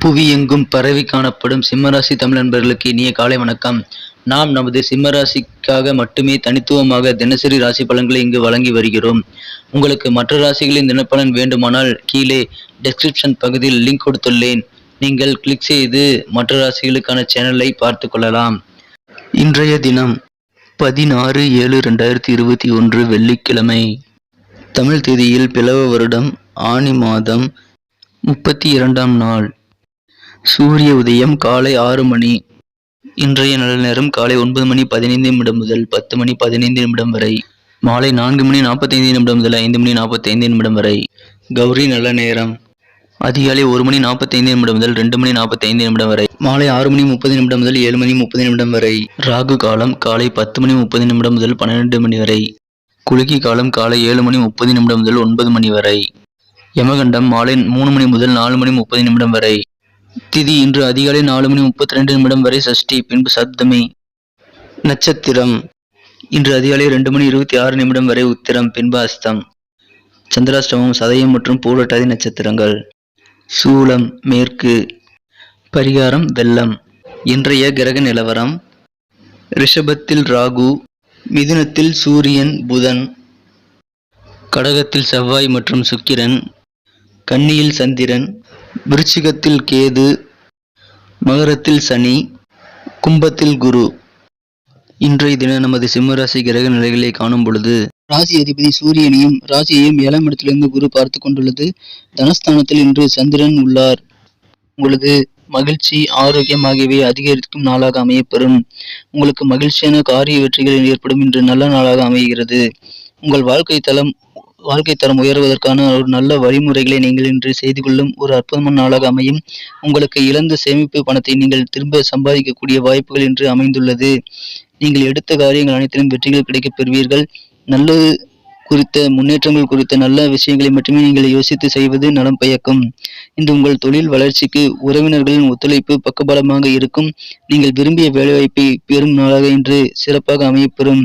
புவி எங்கும் பரவி காணப்படும் சிம்மராசி தமிழ் நண்பர்களுக்கு இனிய காலை வணக்கம். நாம் நமது சிம்மராசிக்காக மட்டுமே தனித்துவமாக தினசரி ராசி பலன்களை இங்கு வழங்கி வருகிறோம். உங்களுக்கு மற்ற ராசிகளின் தினப்பலன் வேண்டுமானால் கீழே டெஸ்கிரிப்ஷன் பகுதியில் லிங்க் கொடுத்துள்ளேன். நீங்கள் கிளிக் செய்து மற்ற ராசிகளுக்கான சேனலை பார்த்து கொள்ளலாம். இன்றைய தினம் பதினாறு ஏழு ரெண்டாயிரத்தி இருபத்தி ஒன்று வெள்ளிக்கிழமை. தமிழ் தேதியில் பிளவ வருடம் ஆனி மாதம் முப்பத்தி இரண்டாம் நாள். சூரிய உதயம் காலை ஆறு மணி. இன்றைய நல்ல நேரம் காலை ஒன்பது மணி பதினைந்து நிமிடம் முதல் பத்து மணி பதினைந்து நிமிடம் வரை. மாலை நான்கு மணி நாற்பத்தைந்து நிமிடம் முதல் ஐந்து மணி நாற்பத்தைந்து நிமிடம் வரை. கௌரி நல்ல நேரம். அதிகாலை ஒரு மணி நாற்பத்தைந்து நிமிடம் முதல் ரெண்டு மணி நாற்பத்தைந்து நிமிடம் வரை. மாலை ஆறு மணி முப்பது நிமிடம் முதல் ஏழு மணி முப்பது நிமிடம் வரை. ராகு காலம் காலை பத்து மணி முப்பது நிமிடம் முதல் பன்னிரெண்டு மணி வரை. குலுக்கி காலம் காலை ஏழு மணி முப்பது நிமிடம் முதல் ஒன்பது மணி வரை. யமகண்டம் மாலை மூணு மணி முதல் நாலு மணி முப்பது நிமிடம் வரை. திதி இன்று அதிகாலை நாலு மணி முப்பத்தி ரெண்டு நிமிடம் வரை சஷ்டி பின்பு சப்தமி. நட்சத்திரம். இன்று அதிகாலை ரெண்டு மணி இருபத்தி ஆறு நிமிடம் வரை உத்திரம் பின்பு அஸ்தம். சந்திராஷ்டமம் சதயம் மற்றும் பூரட்டாதி நட்சத்திரங்கள். சூலம் மேற்கு. பரிகாரம் வெள்ளம். இன்றைய கிரக நிலவரம். ரிஷபத்தில் ராகு மிதுனத்தில் சூரியன் புதன். கடகத்தில் செவ்வாய் மற்றும் சுக்கிரன். கன்னியில் சந்திரன். விருச்சிகத்தில் கேது மகரத்தில் சனி கும்பத்தில் குரு. இன்றைய தினம் நமது சிம்மராசி கிரக நிலைகளை காணும் பொழுது ராசி அதிபதி சூரியனையும் ராசியையும் ஏழாம் இடத்திலிருந்து குரு பார்த்து கொண்டுள்ளது. தனஸ்தானத்தில் இன்று சந்திரன் உள்ளார். உங்களது மகிழ்ச்சி ஆரோக்கியம் ஆகியவை அதிகரிக்கும் நாளாக அமையப்பெறும். உங்களுக்கு மகிழ்ச்சியான காரிய வெற்றிகள் ஏற்படும் இன்று நல்ல நாளாக அமைகிறது. உங்கள் வாழ்க்கை தளம் வாழ்க்கை தரம் உயர்வதற்கான ஒரு நல்ல வழிமுறைகளை நீங்கள் இன்று செய்து கொள்ளும் ஒரு அற்புதமான நாளாக அமையும். உங்களுக்கு இழந்த சேமிப்பு பணத்தை நீங்கள் திரும்ப சம்பாதிக்கக்கூடிய வாய்ப்புகள் இன்று அமைந்துள்ளது. நீங்கள் எடுத்த காரியங்கள் அனைத்திலும் வெற்றிகள் கிடைக்கப் பெறுவீர்கள். நல்லது குறித்த முன்னேற்றங்கள் குறித்த நல்ல விஷயங்களை மட்டுமே நீங்கள் யோசித்து செய்வது நலம் பயக்கும். இன்று உங்கள் தொழில் வளர்ச்சிக்கு உறவினர்களின் ஒத்துழைப்பு பக்கபலமாக இருக்கும். நீங்கள் விரும்பிய வேலைவாய்ப்பை பெறும் நாளாக இன்று சிறப்பாக அமையப்பெறும்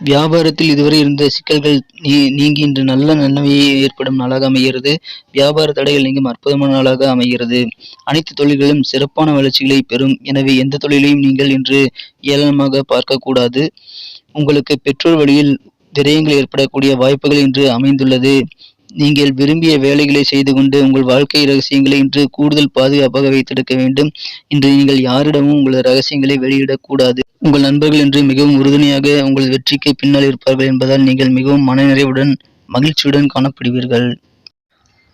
வியாபாரத்தில் இதுவரை இருந்த சிக்கல்கள் நீ நீங்கி இன்று நல்ல நன்மையை ஏற்படும் நாளாக அமைகிறது. வியாபார தடைகள் நீங்கும் அற்புதமான நாளாக அமைகிறது. அனைத்து தொழில்களும் சிறப்பான வளர்ச்சிகளை பெறும். எனவே எந்த தொழிலையும் நீங்கள் இன்று ஏளனமாக பார்க்கக்கூடாது. உங்களுக்கு பெற்றோர் வழியில் விரயங்கள் ஏற்படக்கூடிய வாய்ப்புகள் இன்று அமைந்துள்ளது. நீங்கள் விரும்பிய வேலைகளை செய்து கொண்டு உங்கள் வாழ்க்கை ரகசியங்களை இன்று கூடுதல் பாதுகாப்பாக வைத்திருக்க வேண்டும். இன்று நீங்கள் யாரிடமும் உங்களது ரகசியங்களை வெளியிடக்கூடாது. உங்கள் நண்பர்கள் இன்று மிகவும் உறுதுணையாக உங்கள் வெற்றிக்கு பின்னால் இருப்பார்கள் என்பதால் நீங்கள் மிகவும் மனநிறைவுடன் மகிழ்ச்சியுடன் காணப்படுவீர்கள்.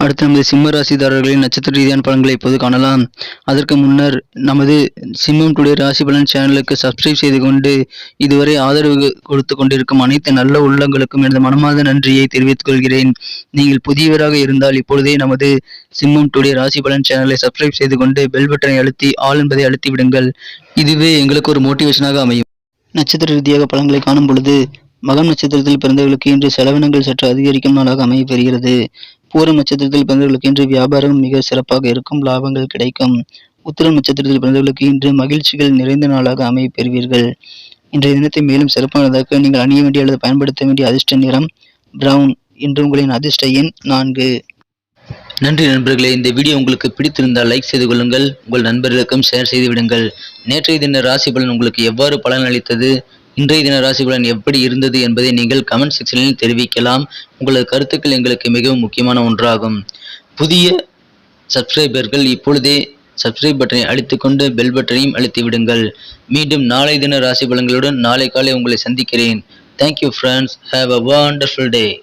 அடுத்து நமது சிம்ம ராசிதாரர்களின் நட்சத்திர ரீதியான பலன்களை இப்போது காணலாம். அதற்கு முன்னர் நமது சிம்மம் டுடே ராசி பலன் சேனலுக்கு சப்ஸ்கிரைப் செய்து கொண்டு இதுவரை ஆதரவு கொடுத்து கொண்டிருக்கும் அனைத்து நல்ல உள்ளங்களுக்கும் எனது மனமார்ந்த நன்றியை தெரிவித்துக் கொள்கிறேன். நீங்கள் புதியவராக இருந்தால் இப்பொழுதே நமது சிம்மம் டுடே ராசி பலன் சேனலை சப்ஸ்கிரைப் செய்து கொண்டு பெல் பட்டனை அழுத்தி ஆள் என்பதை அழுத்தி விடுங்கள். இதுவே எங்களுக்கு ஒரு மோட்டிவேஷனாக அமையும். நட்சத்திர ரீதியாக பலன்களை காணும் பொழுது மகம் நட்சத்திரத்தில் பிறந்தவர்களுக்கு இன்று செலவினங்கள் சற்று அதிகரிக்கும் நாளாக அமைய பெறுகிறது. பூரம் நட்சத்திரத்தில் பிறந்தவர்களுக்கு இன்று வியாபாரம் மிக சிறப்பாக இருக்கும் லாபங்கள் கிடைக்கும். உத்திரம் நட்சத்திரத்தில் பிறந்தவர்களுக்கு இன்று மகிழ்ச்சிகள் நிறைந்த நாளாக அமைய பெறுவீர்கள் இன்றைய தினத்தை மேலும் சிறப்பானதாக நீங்கள் அணிய வேண்டிய அல்லது பயன்படுத்த வேண்டிய அதிர்ஷ்ட நிறம் பிரவுன் இன்று உங்களின் அதிர்ஷ்ட எண் நான்கு. நன்றி நண்பர்களே இந்த வீடியோ உங்களுக்கு பிடித்திருந்தால் லைக் செய்து கொள்ளுங்கள். உங்கள் நண்பர்களுக்கும் ஷேர் செய்து விடுங்கள். நேற்றைய தின ராசி பலன் உங்களுக்கு எவ்வாறு பலன் அளித்தது? இன்றைய தின ராசி பலன் எப்படி இருந்தது என்பதை நீங்கள் கமெண்ட் செக்ஷனில் தெரிவிக்கலாம். உங்களது கருத்துக்கள் எங்களுக்கு மிகவும் முக்கியமான ஒன்றாகும். புதிய சப்ஸ்கிரைபர்கள் இப்பொழுதே சப்ஸ்கிரைப் பட்டனை அழித்துக்கொண்டு பெல் பட்டனையும் அழுத்தி விடுங்கள். மீண்டும் நாளை தின ராசி பலன்களுடன் நாளை காலை உங்களை சந்திக்கிறேன். Thank you friends have a wonderful day